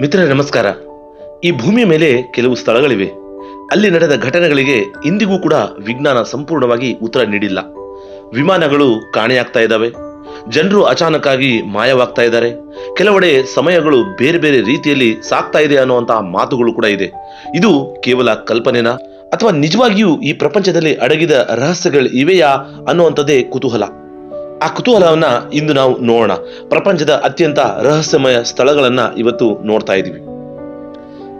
ಮಿತ್ರರೇ, ನಮಸ್ಕಾರ. ಈ ಭೂಮಿಯ ಮೇಲೆ ಕೆಲವು ಸ್ಥಳಗಳಿವೆ. ಅಲ್ಲಿ ನಡೆದ ಘಟನೆಗಳಿಗೆ ಇಂದಿಗೂ ಕೂಡ ವಿಜ್ಞಾನ ಸಂಪೂರ್ಣವಾಗಿ ಉತ್ತರ ನೀಡಿಲ್ಲ. ವಿಮಾನಗಳು ಕಾಣೆಯಾಗ್ತಾ ಇದ್ದಾವೆ. ಜನರು ಅಚಾನಕ್ಕಾಗಿ ಮಾಯವಾಗ್ತಾ ಇದ್ದಾರೆ. ಕೆಲವೆಡೆ ಸಮಯಗಳು ಬೇರೆ ಬೇರೆ ರೀತಿಯಲ್ಲಿ ಸಾಗ್ತಾ ಇದೆ ಅನ್ನುವಂತಹ ಮಾತುಗಳು ಕೂಡ ಇದೆ. ಇದು ಕೇವಲ ಕಲ್ಪನೆನಾ? ಅಥವಾ ನಿಜವಾಗಿಯೂ ಈ ಪ್ರಪಂಚದಲ್ಲಿ ಅಡಗಿದ ರಹಸ್ಯಗಳು ಇವೆಯಾ ಅನ್ನುವಂಥದ್ದೇ ಕುತೂಹಲ. ಆ ಕುತೂಹಲವನ್ನ ಇಂದು ನಾವು ನೋಡೋಣ. ಪ್ರಪಂಚದ ಅತ್ಯಂತ ರಹಸ್ಯಮಯ ಸ್ಥಳಗಳನ್ನ ಇವತ್ತು ನೋಡ್ತಾ ಇದ್ದೀವಿ.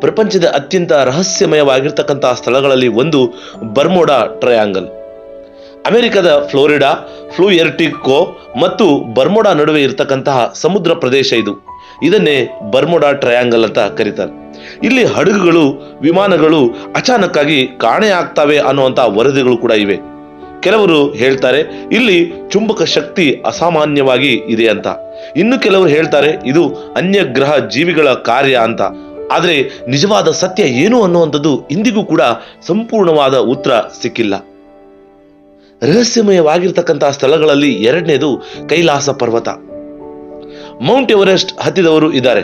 ಪ್ರಪಂಚದ ಅತ್ಯಂತ ರಹಸ್ಯಮಯವಾಗಿರ್ತಕ್ಕಂತಹ ಸ್ಥಳಗಳಲ್ಲಿ ಒಂದು ಬರ್ಮೋಡಾ ಟ್ರಯಾಂಗಲ್. ಅಮೆರಿಕದ ಫ್ಲೋರಿಡಾ, ಫ್ಲೂಯರ್ಟಿಕೋ ಮತ್ತು ಬರ್ಮೋಡಾ ನಡುವೆ ಇರತಕ್ಕಂತಹ ಸಮುದ್ರ ಪ್ರದೇಶ ಇದು. ಇದನ್ನೇ ಬರ್ಮೋಡಾ ಟ್ರಯಾಂಗಲ್ ಅಂತ ಕರೀತಾರೆ. ಇಲ್ಲಿ ಹಡಗುಗಳು, ವಿಮಾನಗಳು ಅಚಾನಕ್ಕಾಗಿ ಕಾಣೆಯಾಗ್ತವೆ ಅನ್ನುವಂಥ ವರದಿಗಳು ಕೂಡ ಇವೆ. ಕೆಲವರು ಹೇಳ್ತಾರೆ, ಇಲ್ಲಿ ಚುಂಬಕ ಶಕ್ತಿ ಅಸಾಮಾನ್ಯವಾಗಿ ಇದೆ ಅಂತ. ಇನ್ನು ಕೆಲವರು ಹೇಳ್ತಾರೆ, ಇದು ಅನ್ಯ ಗ್ರಹ ಜೀವಿಗಳ ಕಾರ್ಯ ಅಂತ. ಆದರೆ ನಿಜವಾದ ಸತ್ಯ ಏನು ಅನ್ನುವಂಥದ್ದು ಇಂದಿಗೂ ಕೂಡ ಸಂಪೂರ್ಣವಾದ ಉತ್ತರ ಸಿಕ್ಕಿಲ್ಲ. ರಹಸ್ಯಮಯವಾಗಿರ್ತಕ್ಕಂತಹ ಸ್ಥಳಗಳಲ್ಲಿ ಎರಡನೇದು ಕೈಲಾಸ ಪರ್ವತ. ಮೌಂಟ್ ಎವರೆಸ್ಟ್ ಹತ್ತಿದವರು ಇದ್ದಾರೆ.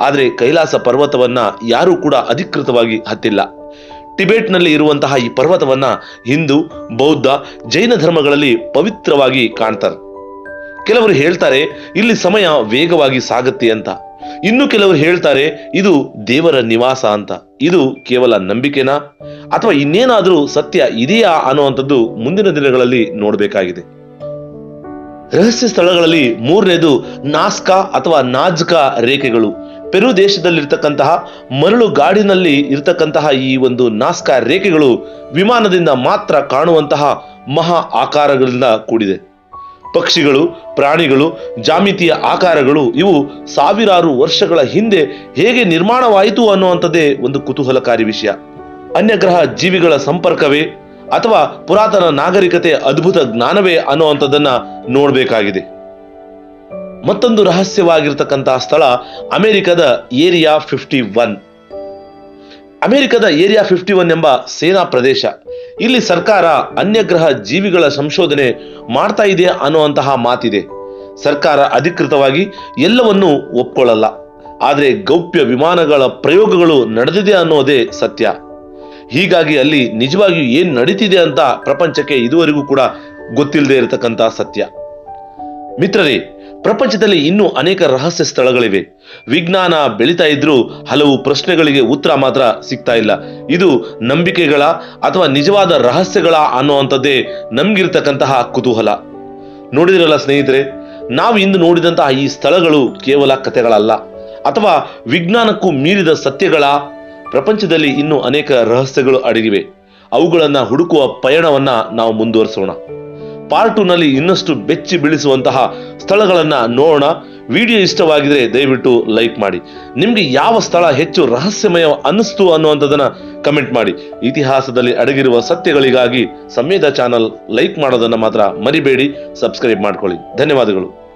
ಆದರೆ ಕೈಲಾಸ ಪರ್ವತವನ್ನ ಯಾರೂ ಕೂಡ ಅಧಿಕೃತವಾಗಿ ಹತ್ತಿಲ್ಲ. ಟಿಬೆಟ್ನಲ್ಲಿ ಇರುವಂತಹ ಈ ಪರ್ವತವನ್ನ ಹಿಂದೂ, ಬೌದ್ಧ, ಜೈನ ಧರ್ಮಗಳಲ್ಲಿ ಪವಿತ್ರವಾಗಿ ಕಾಣ್ತಾರೆ. ಕೆಲವರು ಹೇಳ್ತಾರೆ, ಇಲ್ಲಿ ಸಮಯ ವೇಗವಾಗಿ ಸಾಗತ್ತೆ ಅಂತ. ಇನ್ನು ಕೆಲವರು ಹೇಳ್ತಾರೆ, ಇದು ದೇವರ ನಿವಾಸ ಅಂತ. ಇದು ಕೇವಲ ನಂಬಿಕೆನಾ? ಅಥವಾ ಇನ್ನೇನಾದರೂ ಸತ್ಯ ಇದೆಯಾ ಅನ್ನುವಂಥದ್ದು ಮುಂದಿನ ದಿನಗಳಲ್ಲಿ ನೋಡಬೇಕಾಗಿದೆ. ರಹಸ್ಯ ಸ್ಥಳಗಳಲ್ಲಿ ಮೂರನೇದು ನಾಸ್ಕಾ ಅಥವಾ ನಾಜ್ಕಾ ರೇಖೆಗಳು. ಪೆರು ದೇಶದಲ್ಲಿರ್ತಕ್ಕಂತಹ ಮರಳು ಗಾಡಿನಲ್ಲಿ ಇರತಕ್ಕಂತಹ ಈ ಒಂದು ನಾಸ್ಕಾ ರೇಖೆಗಳು ವಿಮಾನದಿಂದ ಮಾತ್ರ ಕಾಣುವಂತಹ ಮಹಾ ಆಕಾರಗಳಿಂದ ಕೂಡಿದೆ. ಪಕ್ಷಿಗಳು, ಪ್ರಾಣಿಗಳು ಜಾಮಿತಿಯ ಆಕಾರಗಳು ಇವು ಸಾವಿರಾರು ವರ್ಷಗಳ ಹಿಂದೆ ಹೇಗೆ ನಿರ್ಮಾಣವಾಯಿತು ಅನ್ನುವಂಥದ್ದೇ ಒಂದು ಕುತೂಹಲಕಾರಿ ವಿಷಯ. ಅನ್ಯಗ್ರಹ ಜೀವಿಗಳ ಸಂಪರ್ಕವೇ ಅಥವಾ ಪುರಾತನ ನಾಗರಿಕತೆ ಅದ್ಭುತ ಜ್ಞಾನವೇ ಅನ್ನುವಂಥದ್ದನ್ನ ನೋಡಬೇಕಾಗಿದೆ. ಮತ್ತೊಂದು ರಹಸ್ಯವಾಗಿರ್ತಕ್ಕಂತಹ ಸ್ಥಳ ಅಮೆರಿಕದ ಏರಿಯಾ ಫಿಫ್ಟಿ ಒನ್. ಅಮೆರಿಕದ ಏರಿಯಾ ಫಿಫ್ಟಿ ಒನ್ ಎಂಬ ಸೇನಾ ಪ್ರದೇಶ. ಇಲ್ಲಿ ಸರ್ಕಾರ ಅನ್ಯಗ್ರಹ ಜೀವಿಗಳ ಸಂಶೋಧನೆ ಮಾಡ್ತಾ ಇದೆ ಅನ್ನುವಂತಹ ಮಾತಿದೆ. ಸರ್ಕಾರ ಅಧಿಕೃತವಾಗಿ ಎಲ್ಲವನ್ನೂ ಒಪ್ಕೊಳ್ಳಲ್ಲ. ಆದರೆ ಗೌಪ್ಯ ವಿಮಾನಗಳ ಪ್ರಯೋಗಗಳು ನಡೆದಿದೆ ಅನ್ನೋದೇ ಸತ್ಯ. ಹೀಗಾಗಿ ಅಲ್ಲಿ ನಿಜವಾಗಿಯೂ ಏನು ನಡೀತಿದೆ ಅಂತ ಪ್ರಪಂಚಕ್ಕೆ ಇದುವರೆಗೂ ಕೂಡ ಗೊತ್ತಿಲ್ಲದೆ ಇರತಕ್ಕಂತ ಸತ್ಯ. ಮಿತ್ರರೇ ಪ್ರಪಂಚದಲ್ಲಿ ಇನ್ನೂ ಅನೇಕ ರಹಸ್ಯ ಸ್ಥಳಗಳಿವೆ. ವಿಜ್ಞಾನ ಬೆಳೀತಾ ಇದ್ರೂ ಹಲವು ಪ್ರಶ್ನೆಗಳಿಗೆ ಉತ್ತರ ಮಾತ್ರ ಸಿಗ್ತಾ ಇಲ್ಲ. ಇದು ನಂಬಿಕೆಗಳ ಅಥವಾ ನಿಜವಾದ ರಹಸ್ಯಗಳ ಅನ್ನುವಂಥದ್ದೇ ನಮ್ಗಿರ್ತಕ್ಕಂತಹ ಕುತೂಹಲ. ನೋಡಿದಿರಲ್ಲ ಸ್ನೇಹಿತರೆ, ನಾವು ಇಂದು ನೋಡಿದಂತಹ ಈ ಸ್ಥಳಗಳು ಕೇವಲ ಕಥೆಗಳಲ್ಲ. ಅಥವಾ ವಿಜ್ಞಾನಕ್ಕೂ ಮೀರಿದ ಸತ್ಯಗಳ ಪ್ರಪಂಚದಲ್ಲಿ ಇನ್ನೂ ಅನೇಕ ರಹಸ್ಯಗಳು ಅಡಗಿವೆ. ಅವುಗಳನ್ನು ಹುಡುಕುವ ಪಯಣವನ್ನು ನಾವು ಮುಂದುವರಿಸೋಣ. ಪಾರ್ಟ್ನಲ್ಲಿ ಇನ್ನಷ್ಟು ಬೆಚ್ಚಿ ಬೀಳಿಸುವಂತಹ ಸ್ಥಳಗಳನ್ನ ನೋಡೋಣ. ವಿಡಿಯೋ ಇಷ್ಟವಾಗಿದ್ರೆ ದಯವಿಟ್ಟು ಲೈಕ್ ಮಾಡಿ. ನಿಮ್ಗೆ ಯಾವ ಸ್ಥಳ ಹೆಚ್ಚು ರಹಸ್ಯಮಯ ಅನ್ನಿಸ್ತು ಅನ್ನುವಂಥದ್ದನ್ನ ಕಮೆಂಟ್ ಮಾಡಿ. ಇತಿಹಾಸದಲ್ಲಿ ಅಡಗಿರುವ ಸತ್ಯಗಳಿಗಾಗಿ ಸಂವೇದ ಚಾನಲ್ ಲೈಕ್ ಮಾಡೋದನ್ನ ಮಾತ್ರ ಮರಿಬೇಡಿ, ಸಬ್ಸ್ಕ್ರೈಬ್ ಮಾಡ್ಕೊಳ್ಳಿ. ಧನ್ಯವಾದಗಳು.